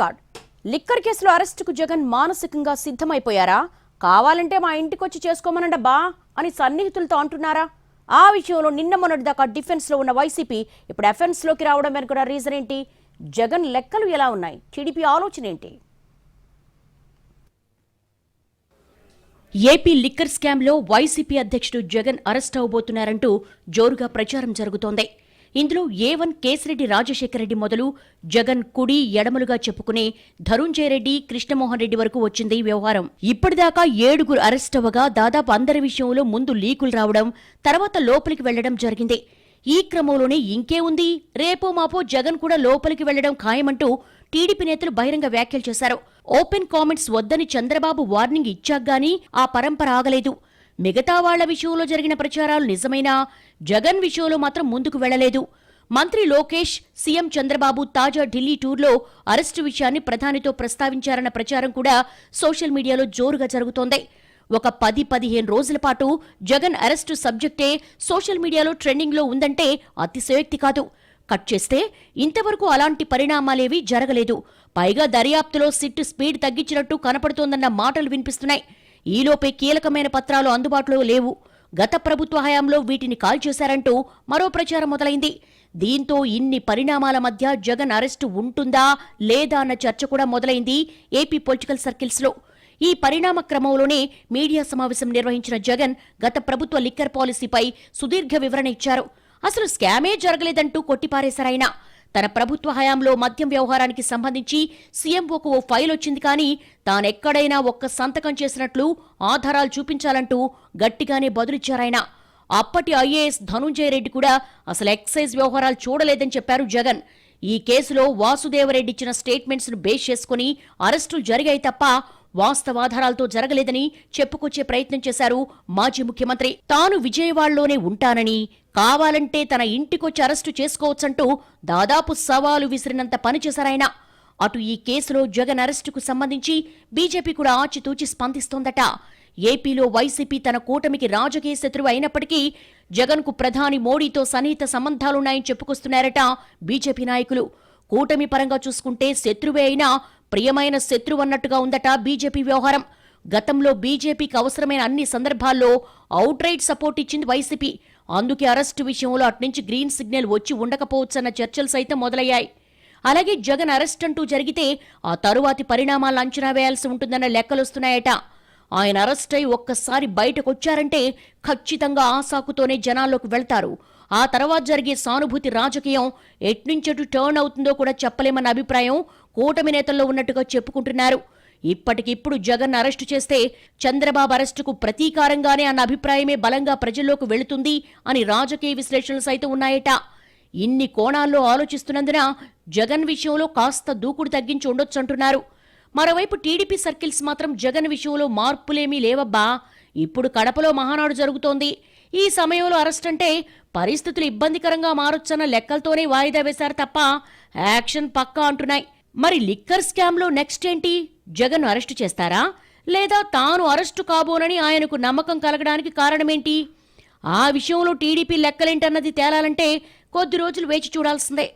Card. Liquor కేసులో అరెస్టుకు జగన్ మానసికంగా సిద్ధమైపోయారా? కావాలంటే మా ఇంటికొచ్చి చేసుకోమనండబ్బా అని సన్నిహితులతో అంటున్నారా? ఆ విషయంలో నిన్న మొన్నటిదాకా డిఫెన్స్లో ఉన్న వైసీపీ ఇప్పుడు ఎఫెన్స్లోకి రావడం వెనుక రీజన్ ఏంటి? జగన్ లెక్కలు ఎలా ఉన్నాయి? టీడీపీ ఆలోచన ఏంటి? ఏపీ లిక్కర్ స్కామ్లో వైసీపీ అధ్యక్షుడు జగన్ అరెస్ట్ అవబోతున్నారంటూ జోరుగా ప్రచారం జరుగుతోంది. ఇందులో ఏ వన్ కేసిరెడ్డి రాజశేఖర రెడ్డి మొదలు జగన్ కుడి ఎడమలుగా చెప్పుకునే ధరుంజయ రెడ్డి కృష్ణమోహన్ రెడ్డి వరకు వచ్చింది వ్యవహారం. ఇప్పటిదాకా ఏడుగురు అరెస్ట్ అవ్వగా దాదాపు అందరి విషయంలో ముందు లీకులు రావడం తర్వాత లోపలికి వెళ్ళడం జరిగింది. ఈ క్రమంలోనే ఇంకే ఉంది. రేపో మాపో జగన్ కూడా లోపలికి వెళ్ళడం ఖాయమంటూ టీడీపీ నేతలు బహిరంగ వ్యాఖ్యలు చేశారు. ఓపెన్ కామెంట్స్ వద్దని చంద్రబాబు వార్నింగ్ ఇచ్చాగాని ఆ పరంపర ఆగలేదు. మిగతా వాళ్ళ విషయంలో జరిగిన ప్రచారాలు నిజమైనా జగన్ విషయంలో మాత్రం ముందుకు వెళ్ళలేదు మంత్రి లోకేష్ సీఎం చంద్రబాబు తాజా ఢిల్లీ టూర్లో అరెస్టు విషయాన్ని ప్రధానితో ప్రస్తావించారన్న ప్రచారం కూడా సోషల్ మీడియాలో జోరుగా జరుగుతోంది. ఒక పది పదిహేను రోజుల పాటు జగన్ అరెస్టు సబ్జెక్టే సోషల్ మీడియాలో ట్రెండింగ్లో ఉందంటే అతిశయోక్తి కాదు. కట్ చేస్తే ఇంతవరకు అలాంటి పరిణామాలేవీ జరగలేదు. పైగా దర్యాప్తులో సిట్టు స్పీడ్ తగ్గించినట్టు కనపడుతోందన్న మాటలు వినిపిస్తున్నాయి. ఈలోపే కీలకమైన పత్రాలు అందుబాటులో లేవు. గత ప్రభుత్వ హయాంలో వీటిని కాల్చేశారంటూ మరో ప్రచారం మొదలైంది. దీంతో ఇన్ని పరిణామాల మధ్య జగన్ అరెస్టు ఉంటుందా లేదా అన్న చర్చ కూడా మొదలైంది ఏపీ పొలిటికల్ సర్కిల్స్లో. ఈ పరిణామ క్రమంలోనే మీడియా సమావేశం నిర్వహించిన జగన్ గత ప్రభుత్వ లిక్కర్ పాలసీపై సుదీర్ఘ వివరణ ఇచ్చారు. అసలు స్కామే జరగలేదంటూ కొట్టిపారేశారాయన తన ప్రభుత్వ హయాంలో మద్యం వ్యవహారానికి సంబంధించి సీఎంఓకు ఓ ఫైల్ వచ్చింది కానీ తానెక్కడైనా ఒక్క సంతకం చేసినట్లు ఆధారాలు చూపించాలంటూ గట్టిగానే బదులిచ్చారాయన. అప్పటి ఐఏఎస్ ధనుంజయ రెడ్డి కూడా అసలు ఎక్సైజ్ వ్యవహారాలు చూడలేదని చెప్పారు జగన్. ఈ కేసులో వాసుదేవరెడ్డి ఇచ్చిన స్టేట్మెంట్స్ను బేస్ చేసుకుని అరెస్టులు జరిగాయి తప్ప వాస్తవాధారాలతో జరగలేదని చెప్పుకొచ్చే ప్రయత్నం చేశారు మాజీ ముఖ్యమంత్రి. తాను విజయవాడలోనే ఉంటానని కావాలంటే తన ఇంటికొచ్చి అరెస్టు చేసుకోవచ్చంటూ దాదాపు సవాలు విసిరినంత పనిచేశారాయన అటు ఈ కేసులో జగన్ అరెస్టుకు సంబంధించి బీజేపీ కూడా ఆచితూచి స్పందిస్తోందట. ఏపీలో వైసీపీ తన కూటమికి రాజకీయ శత్రువు అయినప్పటికీ జగన్కు ప్రధాని మోడీతో సన్నిహిత సంబంధాలున్నాయని చెప్పుకొస్తున్నారట బీజేపీ నాయకులు. కూటమి పరంగా చూసుకుంటే శత్రువే అయినా ప్రియమైన శత్రువన్నట్టుగా ఉందట బీజేపీ వ్యవహారం. గతంలో బీజేపీకి అవసరమైన అన్ని సందర్భాల్లో అవుట్ రైట్ సపోర్ట్ ఇచ్చింది వైసీపీ. అందుకే అరెస్టు విషయంలో అట్నుంచి గ్రీన్ సిగ్నల్ వచ్చి ఉండకపోవచ్చన్న చర్చలు సైతం మొదలయ్యాయి. అలాగే జగన్ అరెస్ట్ అంటూ జరిగితే ఆ తరువాతి పరిణామాలను అంచనా వేయాల్సి ఉంటుందన్న లెక్కలొస్తున్నాయట. ఆయన అరెస్ట్ అయి ఒక్కసారి బయటకొచ్చారంటే ఖచ్చితంగా ఆ సాకుతోనే జనాల్లోకి వెళ్తారు. ఆ తర్వాత జరిగే సానుభూతి రాజకీయం ఎట్నుంచెటు టర్న్ అవుతుందో కూడా చెప్పలేమన్న అభిప్రాయం కూటమి నేతల్లో ఉన్నట్టుగా చెప్పుకుంటున్నారు. ఇప్పటికిప్పుడు జగన్ అరెస్టు చేస్తే చంద్రబాబు అరెస్టుకు ప్రతీకారంగానే అన్న అభిప్రాయమే బలంగా ప్రజల్లోకి వెళుతుంది అని రాజకీయ విశ్లేషణలు సైతం ఉన్నాయట. ఇన్ని కోణాల్లో ఆలోచిస్తున్నందున జగన్ విషయంలో కాస్త దూకుడు తగ్గించి ఉండొచ్చంటున్నారు మరోవైపు టీడీపీ సర్కిల్స్ మాత్రం జగన్ విషయంలో మార్పులేమీ లేవబ్బా. ఇప్పుడు కడపలో మహానాడు జరుగుతోంది. ఈ సమయంలో అరెస్ట్ అంటే పరిస్థితులు ఇబ్బందికరంగా మారొచ్చన్న లెక్కలతోనే వాయిదా వేశారు తప్ప యాక్షన్ పక్కా అంటున్నాయి. మరి లిక్కర్ స్కామ్లో నెక్స్ట్ ఏంటి? జగన్ అరెస్టు చేస్తారా? లేదా తాను అరెస్టు కాబోనని ఆయనకు నమ్మకం కలగడానికి కారణమేంటి? ఆ విషయంలో టీడీపీ లెక్కలేంటన్నది తేలాలంటే కొద్ది రోజులు వేచి చూడాల్సిందే.